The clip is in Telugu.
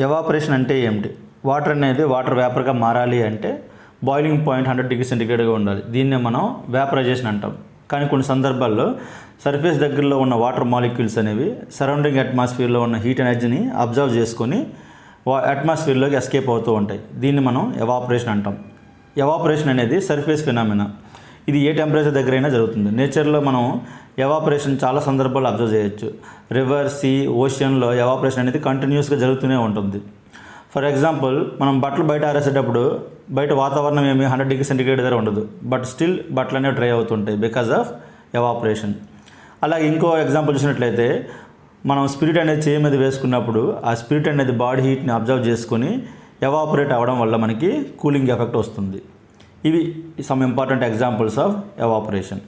ఎవాపరేషన్ అంటే ఏమిటి? వాటర్ అనేది వాటర్ వేపర్గా మారాలి అంటే బాయిలింగ్ పాయింట్ హండ్రెడ్ డిగ్రీ సెంటిగ్రేడ్గా ఉండాలి. దీన్నే మనం వేపరైజేషన్ అంటాం. కానీ కొన్ని సందర్భాల్లో సర్ఫేస్ దగ్గరలో ఉన్న వాటర్ మాలిక్యూల్స్ అనేవి సరౌండింగ్ అట్మాస్ఫియర్లో ఉన్న హీట్ ఎనర్జీని అబ్జర్వ్ చేసుకొని వా అట్మాస్ఫియర్లోకి ఎస్కేప్ అవుతూ ఉంటాయి. దీన్ని మనం ఎవాపరేషన్ అంటాం. ఎవాపరేషన్ అనేది సర్ఫేస్ ఫినామినా. ఇది ఏ టెంపరేచర్ దగ్గరైనా జరుగుతుంది. నేచర్లో మనం ఎవాపరేషన్ చాలా సందర్భాలు అబ్జర్వ్ చేయొచ్చు. రివర్ సీ ఓషన్లో ఎవాపరేషన్ అనేది కంటిన్యూస్గా జరుగుతూనే ఉంటుంది. ఫర్ ఎగ్జాంపుల్ మనం బట్టలు బయట ఆరేసేటప్పుడు బయట వాతావరణం ఏమి హండ్రెడ్ డిగ్రీ సెంటిగ్రేడ్ దగ్గర ఉండదు. బట్ స్టిల్ బట్టలు అనేవి డ్రై అవుతుంటాయి బికాజ్ ఆఫ్ ఎవాపరేషన్. అలాగే ఇంకో ఎగ్జాంపుల్ చూసినట్లయితే మనం స్పిరిట్ అనేది చేయి మీద వేసుకున్నప్పుడు ఆ స్పిరిట్ అనేది బాడీ హీట్ని అబ్జర్వ్ చేసుకొని ఎవాపరేట్ అవ్వడం వల్ల మనకి కూలింగ్ ఎఫెక్ట్ వస్తుంది. ఇవి some important examples of evaporation.